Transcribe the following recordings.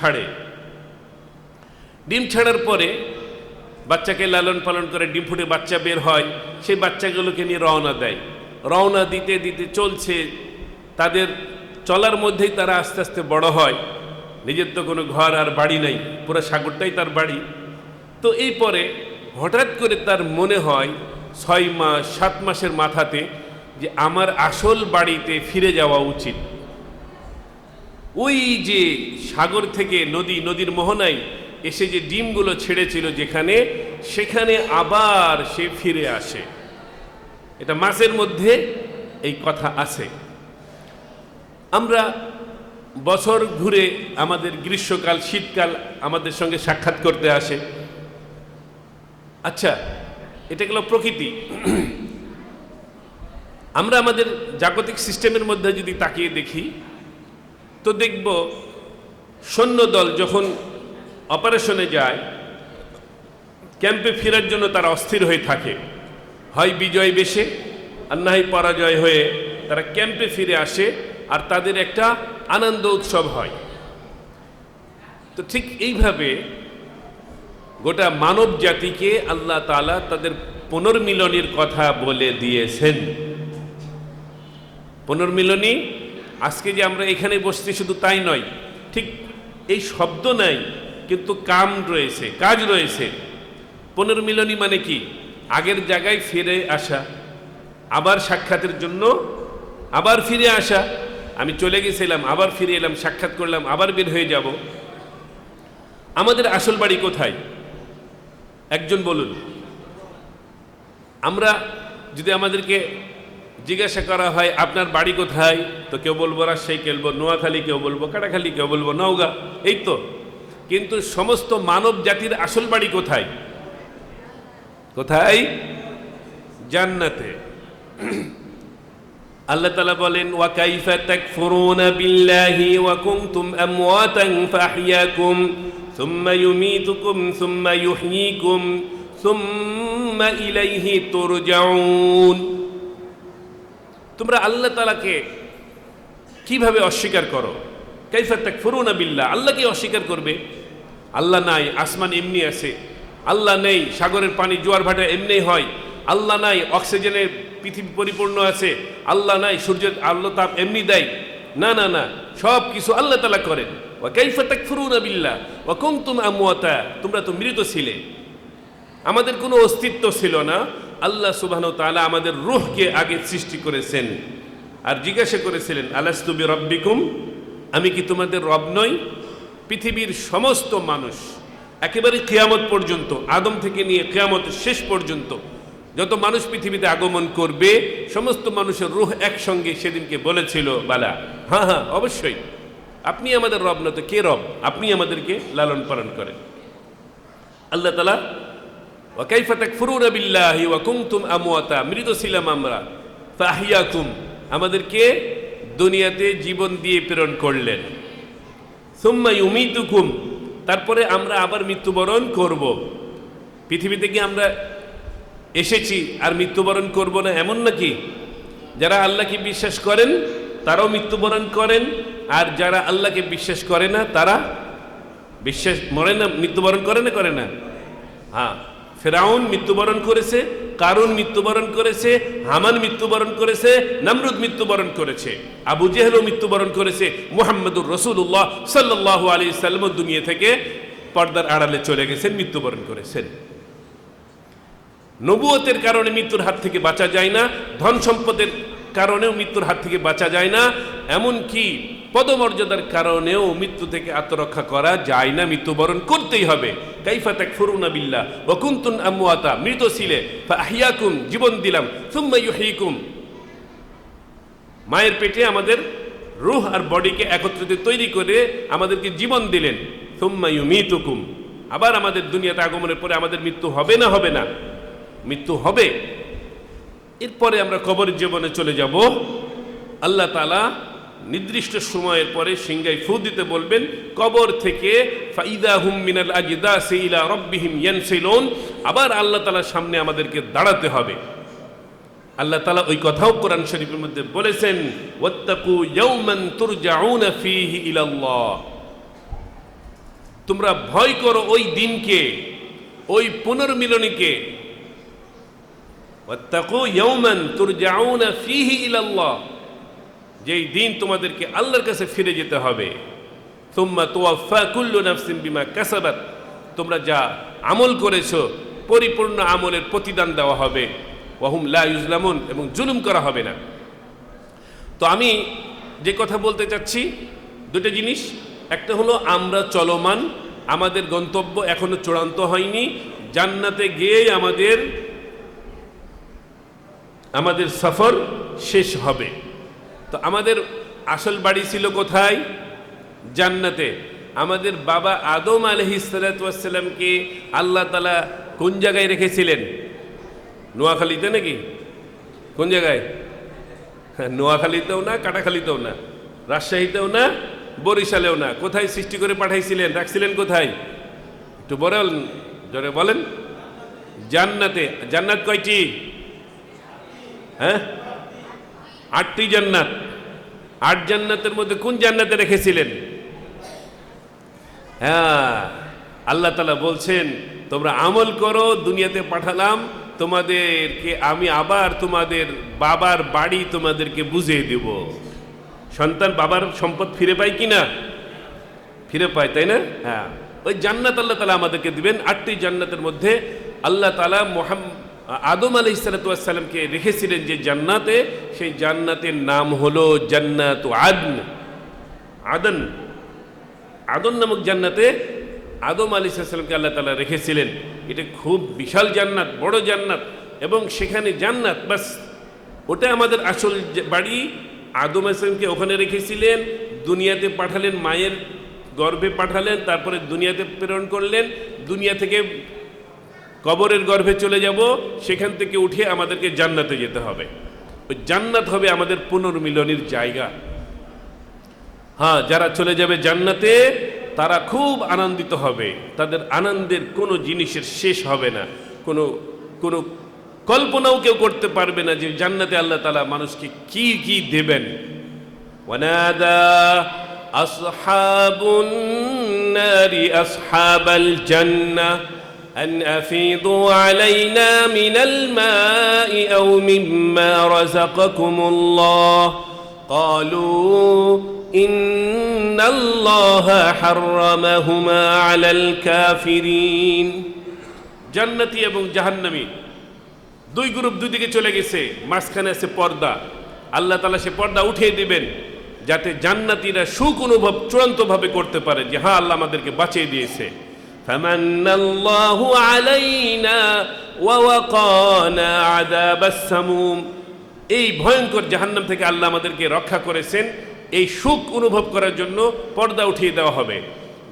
ছাড়ে। ডিম ছাড়ার পরে বাচ্চাকে লালন পালন করে ডিম ফুটে বাচ্চা বের হয়, সেই বাচ্চাগুলোকে নিয়ে রওনা দেয়। রওনা দিতে দিতে চলছে, তাদের চলার মধ্যেই তারা আস্তে আস্তে বড় হয়। নিজের তো কোনো ঘর আর বাড়ি নাই, পুরো সাগরটাই তার বাড়ি। তো এই পরে হঠাৎ করে তার মনে হয় ছয় মাস, সাত মাসের মাথাতে যে আমার আসল বাড়িতে ফিরে যাওয়া উচিত। ওই যে সাগর থেকে নদী, নদীর মোহনায় এসে যে ডিমগুলো ছেড়েছিল যেখানে, সেখানে আবার সে ফিরে আসে। এটা মাসের মধ্যে এই কথা আছে। আমরা বছর ঘুরে আমাদের গ্রীষ্মকাল, শীতকাল আমাদের সঙ্গে সাক্ষাৎ করতে আসে। আচ্ছা এটা গেল প্রকৃতি। আমরা আমাদের জাগতিক সিস্টেমের মধ্যে যদি তাকিয়ে দেখি তো দেখব সৈন্যদল যখন অপারেশনে যায়, ক্যাম্পে ফেরার জন্য তারা অস্থির হয়ে থাকে। হয় বিজয় বেশে, আর না পরাজয় হয়ে তারা ক্যাম্পে ফিরে আসে, আর তাদের একটা আনন্দ উৎসব হয়। তো ঠিক এইভাবে গোটা মানব জাতিকে আল্লাহ তালা তাদের পুনর্মিলনের কথা বলে দিয়েছেন। পুনর্মিলনী আজকে যে আমরা এখানে বসছি শুধু তাই নয়, ঠিক এই শব্দ নাই, কিন্তু কাম রয়েছে, কাজ রয়েছে। পুনর্মিলনী মানে কি? আগের জায়গায় ফিরে আসা, আবার সাক্ষাতের জন্য আবার ফিরে আসা। আমি চলে গেছিলাম, আবার ফিরে এলাম, সাক্ষাৎ করলাম, আবার বের হয়ে যাব। আমাদের আসল বাড়ি কোথায়? একজন বলুন। আমরা যদি আমাদেরকে জিজ্ঞাসা করা হয়, আপনার বাড়ি কোথায়? তো কেউ বলব, রাজশাহী কেউ বলব নোয়াখালী কেউ বলব, কাটাখালী কেউ বলব, নওগা। এই তো। কিন্তু সমস্ত মানব জাতির আসল বাড়ি কোথায়? কোথায়? জান্নাতে। আল্লাহ তালা বলেন, ওয়া কাইফা তাকফুরুনা বিল্লাহি ওয়া কুনতুম আমওয়াতান ফাহইয়াকুম, সুম্মা ইউমীতুকুম, সুম্মা ইউহয়ীকুম সুম্মা ইলাইহি তুরজাউন। তোমরা আল্লাহ তালাকে কীভাবে অস্বীকার করো? কাইফা তাকফুরুনা বিল্লাহ আল্লাহকে অস্বীকার করবে? আল্লাহ নাই, আসমান এমনি আছে। আল্লাহ নেই, সাগরের পানি জোয়ার ভাটা এমনি হয়। আল্লাহ নাই, অক্সিজেনের পৃথিবী পরিপূর্ণ আছে। আল্লাহ নাই, সূর্যের আল্লাহ তাপ এমনি দেয়। না না না, সব কিছু আল্লাহ তালা করেন। ও কাইফা তাকফুরুনা বিল্লাহ ও কুনতুম আমওয়াতা, তোমরা তো মৃত ছিলে। আমাদের কোনো অস্তিত্ব ছিল না। আল্লাহ সুবাহ তালা আমাদের রুহকে আগে সৃষ্টি করেছেন। আর জিজ্ঞাসা করেছিলেন আলাস্তুবি রব্বিকুম আমি কি তোমাদের রব নই? পৃথিবীর সমস্ত মানুষ, একেবারে কেয়ামত পর্যন্ত, আদম থেকে নিয়ে কেয়ামত শেষ পর্যন্ত, যত মানুষ পৃথিবীতে আগমন করবে, সমস্ত মানুষের রুহ একসঙ্গে সেদিনকে বলেছিল, বালা হ্যাঁ হ্যাঁ অবশ্যই। আপনি আমাদের রব না তো কে রব? আপনি আমাদেরকে লালন পালন করেন। আল্লাহ তালা মৃত ছিলাম আমরা। ফাহিয়াকুম আমাদেরকে দুনিয়াতে জীবন দিয়ে প্রেরণ করলেন। সুম্মা তারপরে আমরা আবার মৃত্যুবরণ করব। পৃথিবীতে কি আমরা এসেছি আর মৃত্যুবরণ করব না এমন নাকি? যারা আল্লাহকে বিশ্বাস করেন, তারাও মৃত্যুবরণ করেন। আর যারা আল্লাহকে বিশ্বাস করে না, তারা বিশ্বাস মরে না, মৃত্যুবরণ করে না করে না। হ্যাঁ। ফেরাউন মৃত্যুবরণ করেছে, কারুন মৃত্যুবরণ করেছে হামান মৃত্যুবরণ করেছে, নামরুদ মৃত্যুবরণ করেছে, আবু জেহেলও মৃত্যুবরণ করেছে, মুহাম্মদুর রসুল্লাহ সাল্লাহ আলী সাল্লাম দুনিয়া থেকে পর্দার আড়ালে চলে গেছেন, মৃত্যুবরণ করেছেন। নবুয়তের কারণে মৃত্যুর হাত থেকে বাঁচা যায় না, ধন সম্পদের কারণেও মৃত্যুর হাত থেকে বাঁচা যায় না, এমনকি পদমর্যাদার কারণেও মৃত্যু থেকে আত্মরক্ষা করা যায় না, মৃত্যুবরণ করতেই হবে। কাইফা ওকুন্তুন আমুয়াতা মৃত ছিলে আহিয়াকুম জীবন দিলাম, সুম্মা ইউহিকুম। মায়ের পেটে আমাদের রুহ আর বডিকে একত্রিত তৈরি করে আমাদেরকে জীবন দিলেন, সুম্মা ইউমিতুকুম। আবার আমাদের দুনিয়াতে আগমনের পরে আমাদের মৃত্যু হবে না হবে না? মৃত্যু হবে। এরপরে আমরা কবরের জীবনে চলে যাব। আল্লাহ তালা নির্দিষ্ট সময়ের পরে সিংগাই ফু দিতে বলবেন, কবর থেকে আবার আল্লাহ তালার সামনে আমাদেরকে দাঁড়াতে হবে। আল্লাহ তালা ওই কথাও কোরআন শরীফের মধ্যে বলেছেন ইয়াউমান তোমরা ভয় করো ওই দিনকে, ওই পুনর্মিলনীকে। ওয়াত্তাকু ইয়াওমান তুরজাউনা ফীহি ইলাল্লাহ। যেই দিন তোমাদেরকে আল্লাহর কাছে ফিরে যেতে হবে। তুম্মা তুওয়াফা কুল্লু নাফসিন বিমা কাসাবাত। তোমরা যা আমল করেছ, পরিপূর্ণ আমলের প্রতিদান দেওয়া হবে। ওয়াহুম লা ইউজলামুন, এবং জুলুম করা হবে না। তো আমি যে কথা বলতে চাচ্ছি, দুটো জিনিস। একটা হলো, আমরা চলমান, আমাদের গন্তব্য এখনও চূড়ান্ত হয়নি। জান্নাতে গিয়ে আমাদের আমাদের সফর শেষ হবে। তো আমাদের আসল বাড়ি ছিল কোথায়? জান্নাতে। আমাদের বাবা আদম আলহি সালাতামকে আল্লাহ তালা কোন জায়গায় রেখেছিলেন? নোয়াখালীতে নাকি? কোন জায়গায়? হ্যাঁ, নোয়াখালীতেও না কাটাখালীতেও না। রাজশাহীতেও না বরিশালেও না। কোথায় সৃষ্টি করে পাঠাইছিলেন? রাখছিলেন কোথায়? একটু বলেন জোরে বলেন। জান্নাতে। জান্নাত কয়টি? হ্যাঁ? আটটি জান্নাত। আট জান্নাতের মধ্যে কোন জান্নাতে রেখেছিলেন? হ্যাঁ আল্লাহ তালা বলছেন, তোমরা আমল করো, দুনিয়াতে পাঠালাম, তোমাদেরকে আমি আবার তোমাদের বাবার বাড়ি তোমাদেরকে বুঝিয়ে দেব। সন্তান বাবার সম্পদ ফিরে পায় কি না ফিরে পায়, তাই না? হ্যাঁ। ওই জান্নাত আল্লাহ তালা আমাদেরকে দিবেন। আটটি জান্নাতের মধ্যে আল্লাহ তালা মোহাম আদম আলি সালাতামকে রেখেছিলেন যে জান্নাতে, সেই জান্নাতের নাম হলো জান্নাত আদন। আদন। আদন নামক জান্নাতে আদম আলী সাল্লামকে আল্লাহ তালা রেখেছিলেন। এটা খুব বিশাল জান্নাত, বড় জান্নাত, এবং সেখানে জান্নাত, বাস। ওটা আমাদের আসল বাড়ি। আদম আসলামকে ওখানে রেখেছিলেন, দুনিয়াতে পাঠালেন, মায়ের গর্ভে পাঠালেন, তারপরে দুনিয়াতে প্রেরণ করলেন, দুনিয়া থেকে কবরের গর্ভে চলে যাব, সেখান থেকে উঠে আমাদেরকে জান্নাতে যেতে হবে। ওই জান্নাত হবে আমাদের পুনর্মিলনের জায়গা। হ্যাঁ যারা চলে যাবে জান্নাতে, তারা খুব আনন্দিত হবে। তাদের আনন্দের কোনো জিনিসের শেষ হবে না। কোনো কোনো কল্পনাও কেউ করতে পারবে না যে জান্নাতে আল্লাহ তালা মানুষকে কি কি দেবেন। ওয়ানাদা আসহাবুন নারি আসহাবাল জান্নাহ। أن أفيضوا علينا من الماء أو مما رزقكم الله قالوا إن الله حرمهما على الكافرين জান্নাতি এবং জাহান্নামী দুই গ্রুপ দুই দিকে চলে গেছে মাঝখানে আছে পর্দা আল্লাহ তালা সে পর্দা উঠিয়ে দিবেন যাতে জান্নাতীরা সুখ অনুভব চূড়ান্তভাবে করতে পারে যে হ্যাঁ আল্লাহ আমাদেরকে বাঁচিয়ে দিয়েছে فمن الله علينا ووقانا عذاب السموم এই ভয়ঙ্কর জাহান্নাম থেকে আল্লাহ আমাদেরকে রক্ষা করেছেন এই সুখ অনুভব করার জন্য পর্দা উঠিয়ে দেওয়া হবে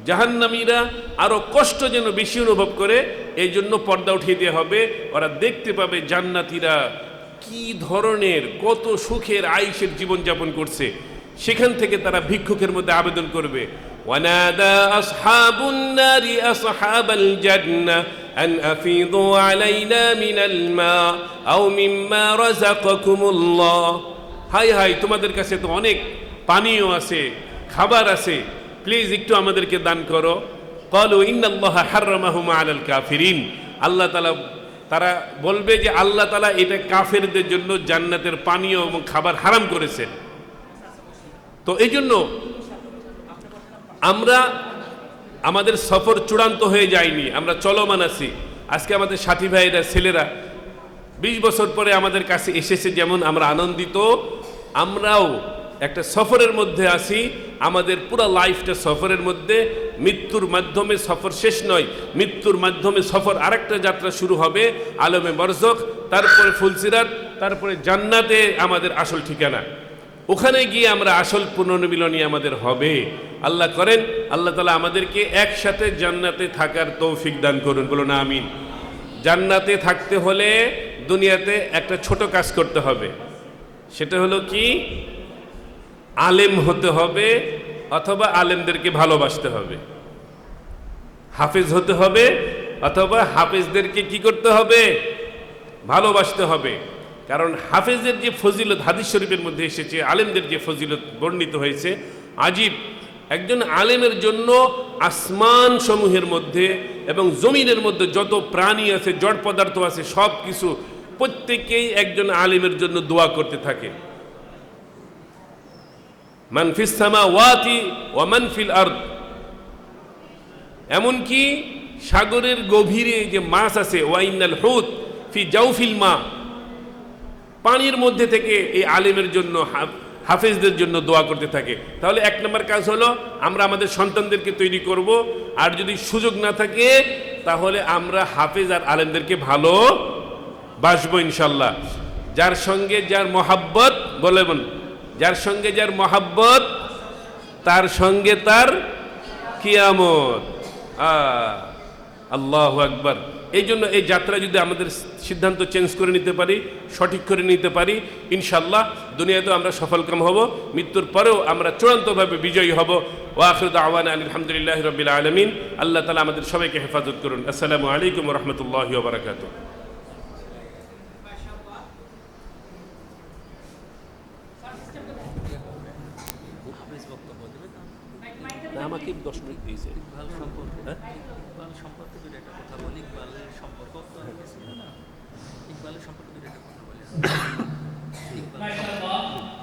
জাহান্নামীরা আরো কষ্ট যেন বেশি অনুভব করে এই জন্য পর্দা উঠিয়ে দেওয়া হবে ওরা দেখতে পাবে জান্নাতীরা কি ধরনের কত সুখের আয়ুষের জীবনযাপন করছে সেখান থেকে তারা ভিক্ষুকের মধ্যে আবেদন করবে ونادى أصحاب النار أصحاب الجنة أن أفيضوا علينا من الماء أو مما رزقكم الله হাই হাই তোমাদের কাছে তো অনেক পানীয় আছে খাবার আছে প্লিজ একটু আমাদেরকে দান করো কলু ইন্নাল্লাহ হাররামাহুমা আলাল কাফিরিন আল্লাহ তালা তারা বলবে যে আল্লাহ তালা এটা কাফেরদের জন্য জান্নাতের পানীয় এবং খাবার হারাম করেছেন তো এই জন্য আমরা আমাদের সফর চূড়ান্ত হয়ে যায়নি, আমরা চলমান আছি। আজকে আমাদের সাথী ভাইরা ছেলেরা, বিশ বছর পরে আমাদের কাছে এসেছে যেমন আমরা আনন্দিত, আমরাও একটা সফরের মধ্যে আছি, আমাদের পুরো লাইফটা সফরের মধ্যে, মৃত্যুর মাধ্যমে সফর শেষ নয়, মৃত্যুর মাধ্যমে সফর আরেকটা যাত্রা শুরু হবে, আলমে বরজক, তারপরে ফুলসিরাত, তারপরে জান্নাতে আমাদের আসল ঠিকানা। ওখানে গিয়ে আমরা আসল পুনর্মিলনী আমাদের হবে। আল্লাহ করেন, আল্লাহ তালা আমাদেরকে একসাথে জান্নাতে থাকার তৌফিক দান করুন, বলুন আমিন। জান্নাতে থাকতে হলে দুনিয়াতে একটা ছোট কাজ করতে হবে। সেটা হলো কি? আলেম হতে হবে অথবা আলেমদেরকে ভালোবাসতে হবে। হাফেজ হতে হবে অথবা হাফেজদেরকে কি করতে হবে? ভালোবাসতে হবে। কারণ হাফেজের যে ফজিলত হাদিস শরীফের মধ্যে এসেছে, আলেমদের যে ফজিলত বর্ণিত হয়েছে, আজীব। একজন আলেমের জন্য আসমান সমূহের মধ্যে এবং জমিনের মধ্যে যত প্রাণী আছে, জড় পদার্থ আছে, সব কিছু প্রত্যেকেই একজন আলেমের জন্য দোয়া করতে থাকে। মানফিস সামা ওয়াতি ও মানফিল আর্দ। এমনকি সাগরের গভীরে যে মাছ আছে ওয়াইনাল হুত ফি জাউফিল মা, পানির মধ্যে থেকে এই আলেমের জন্য হাফেজদের জন্য দোয়া করতে থাকে। তাহলে এক নম্বর কাজ হলো, আমরা আমাদের সন্তানদেরকে তৈরি করব, আর যদি সুযোগ না থাকে, তাহলে আমরা হাফেজ আর আলেমদেরকে ভালো বাসবো ইনশাল্লাহ। যার সঙ্গে যার মহাব্বত, বলে যার সঙ্গে যার মহাব্বত, তার সঙ্গে তার কিয়ামত। আল্লাহ আকবার। এই জন্য এই যাত্রা যদি আমাদের সিদ্ধান্ত চেঞ্জ করে নিতে পারি, সঠিক করে নিতে পারি ইনশাল্লাহ দুনিয়াতেও আমরা সফলকাম হব, মৃত্যুর পরেও আমরা চূড়ান্তভাবে বিজয়ী হব। ওয়াফরুদ আওয়ান আলহামদুলিল্লাহ রবিল আলমিন। আল্লাহ তালা আমাদের সবাইকে হেফাজত করুন। আসসালামু আলাইকুম রহমতুল্লাহ বারকাত সাকিব দর্শনিক দিয়েছে ইকবাল সম্পর্কে হ্যাঁ? ইকবাল সম্পর্কে একটা কথা বলি ইকবালের সম্পর্ক তো হ্যাঁ। ইকবালের সম্পর্কে একটা কথা বলি।